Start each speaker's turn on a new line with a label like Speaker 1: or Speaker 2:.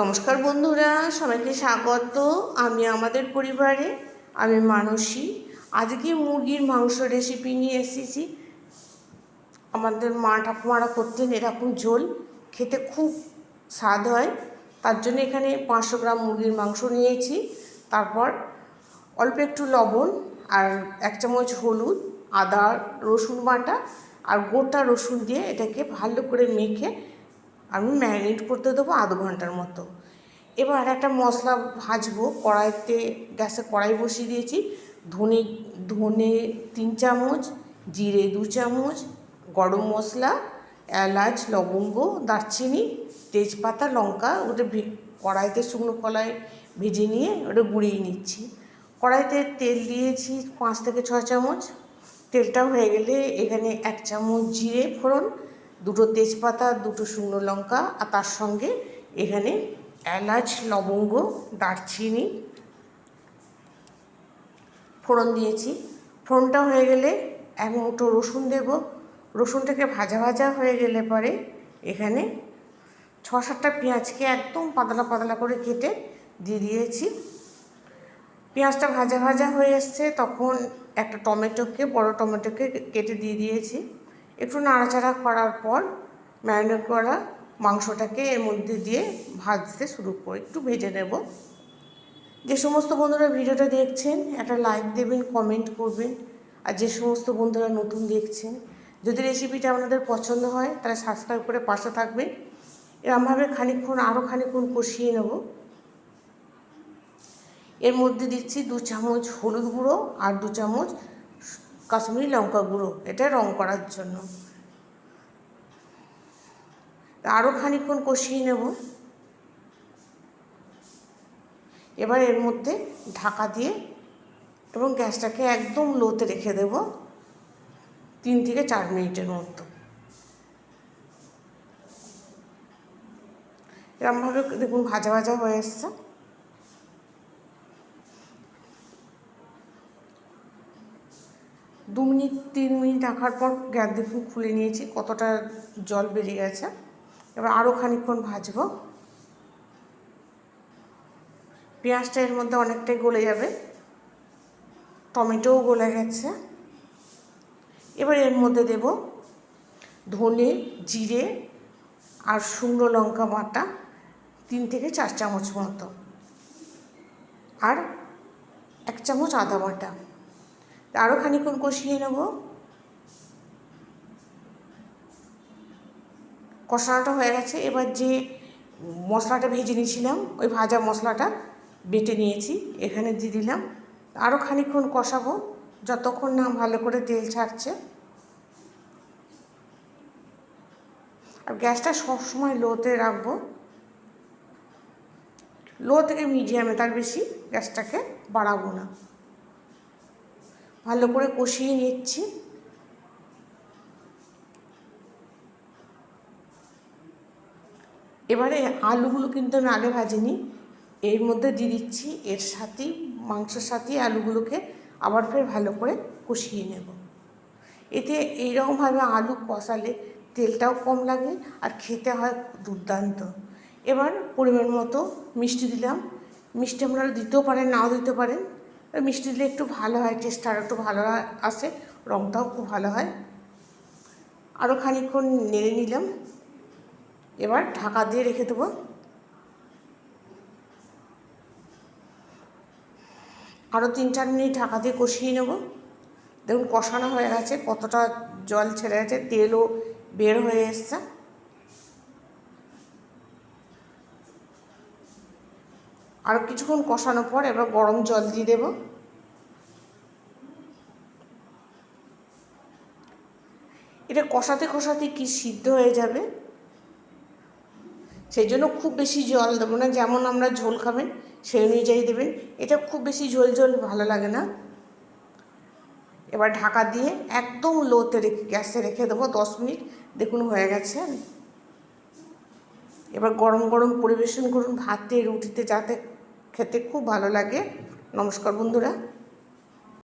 Speaker 1: নমস্কার বন্ধুরা, সবাইকে স্বাগত। আমি আমাদের পরিবারে, আমি মানসী। আজকে মুরগির মাংস রেসিপি নিয়ে এসেছি। আমাদের মা ঠাকুমারা করতেন এরকম ঝোল, খেতে খুব স্বাদ হয়। তার জন্য এখানে পাঁচশো গ্রাম মুরগির মাংস নিয়েছি। তারপর অল্প একটু লবণ আর এক চামচ হলুদ, আদা, রসুন বাটা আর গোটা রসুন দিয়ে এটাকে ভালো করে মেখে আমি ম্যারিনেট করতে দেবো আধ ঘণ্টার মতো। এবার একটা মশলা ভাজবো, কড়াইতে গ্যাসে কড়াই বসিয়ে দিয়েছি। ধনে ধনে তিন চামচ, জিরে দু চামচ, গরম মশলা, এলাচ, লবঙ্গ, দারচিনি, তেজপাতা, লঙ্কা, ওটা কড়াইতে শুকনো কলাই ভেজে নিয়ে ওটা গুঁড়িয়ে নিচ্ছি। কড়াইতে তেল দিয়েছি পাঁচ থেকে ছ চামচ। তেলটা হয়ে গেলে এখানে এক চামচ জিরে ফোড়ন দুটো তেজপাতা, দুটো শুকনো লঙ্কা আর তার সঙ্গে এখানে এলাচ, লবঙ্গ, দারচিনি ফোড়ন দিয়েছি। ফোড়নটা হয়ে গেলে এক মুঠো রসুন দেব। রসুনটাকে ভাজা ভাজা হয়ে গেলে পরে এখানে ছ সাতটা পেঁয়াজকে একদম পাতলা পাতলা করে কেটে দিয়ে দিয়েছি। পেঁয়াজটা ভাজা ভাজা হয়ে এসছে, তখন একটা টমেটোকে, বড় টমেটোকে কেটে দিয়ে দিয়েছি। একটু নাড়াচাড়া করার পর ম্যারিনেট করা মাংসটাকে এর মধ্যে দিয়ে ভাজতে শুরু করে, একটু ভেজে নেব। যে সমস্ত বন্ধুরা ভিডিওটা দেখছেন, একটা লাইক দেবেন কমেন্ট করবেন। আর যে সমস্ত বন্ধুরা নতুন দেখছেন, যদি রেসিপিটা আপনাদের পছন্দ হয় তাহলে সাবস্ক্রাইব করে পাশে থাকবেন এরমভাবে খানিকক্ষণ আরও খানিকক্ষণ কষিয়ে নেব। এর মধ্যে দিচ্ছি দু চামচ হলুদ গুঁড়ো আর দু চামচ কাশ্মীরি লঙ্কা গুঁড়ো, এটা রং করার জন্য। আরও খানিকক্ষণ কষিয়ে নেব। এবার এর মধ্যে ঢাকা দিয়ে এবং গ্যাসটাকে একদম লোতে রেখে দেব, তিন থেকে চার মিনিটের মতো। এরমভাবে দেখুন ভাজা ভাজা হয়ে এসছে। দু মিনিট, তিন মিনিট রাখার পর গ্যাস দেখুন খুলে নিয়েছি, কতটা জল বেরিয়ে গেছে। এবার আরও খানিকক্ষণ ভাজবো। পেঁয়াজটা এর মধ্যে অনেকটাই গলে যাবে। টমেটোও গলে গেছে। এবার এর মধ্যে দেব ধনে, জিরে আর শুকনো লঙ্কা বাটা, তিন থেকে চার চামচ মতো। আর এক চামচ আদা বাটা। আরও খানিক্ষণ কষিয়ে নেব। কষানোটা হয়ে গেছে। এবার যে মশলাটা ভেজে নিয়েছিলাম, ওই ভাজা মশলাটা বেটে নিয়েছি। এখানে দিয়ে দিলাম। আরও খানিক্ষণ কষাবো, যতক্ষণ না ভালো করে তেল ছাড়ছে। আর গ্যাসটা সবসময় লোতে রাখব। লো থেকে মিডিয়ামে, তার বেশি গ্যাসটাকে বাড়াবো না। ভালো করে কষিয়ে নিচ্ছি। এবারে আলুগুলো কিন্তু আমি আগে ভাজিনি, এর মধ্যে দিয়ে দিচ্ছি এর সাথেই মাংসের সাথেই আলুগুলোকে আবার ফের ভালো করে কষিয়ে নেব। এতে এইরকমভাবে আলু কষালে তেলটাও কম লাগে আর খেতে হয় দুর্দান্ত। এবার পরিমাণ মতো মিষ্টি দিলাম। মিষ্টি আপনারা দিতেও পারেন, নাও দিতে পারেন। মিষ্টি দিলে একটু ভালো হয় টেস্টটা আরও একটু ভালো আসে রঙটাও খুব ভালো হয়। আরও খানিকক্ষণ নেড়ে নিলাম। এবার ঢাকা দিয়ে রেখে দেবো। আরও তিন চার মিনিট ঢাকা দিয়ে কষিয়ে নেব। দেখুন কষানো হয়ে গেছে, কতটা জল ছেড়ে গেছে, তেলও বের হয়ে এসছে। আর কিছুক্ষণ কষানোর পর এবার গরম জল দিয়ে দেব। এটা কষাতে কষাতে কি সিদ্ধ হয়ে যাবে? সেই জন্য খুব বেশি জল দেবো না, যেমন আমরা ঝোল খাবেন সেই অনুযায়ী দেবেন। এটা খুব বেশি ঝোল ঝোল ভালো লাগে না। এবার ঢাকা দিয়ে একদম লোতে রেখে, গ্যাসে রেখে দেবো দশ মিনিট। দেখুন হয়ে গেছে। এবার গরম গরম পরিবেশন করুন ভাতে রুটিতে যাতে খেতে খুব ভালো লাগে। নমস্কার বন্ধুরা।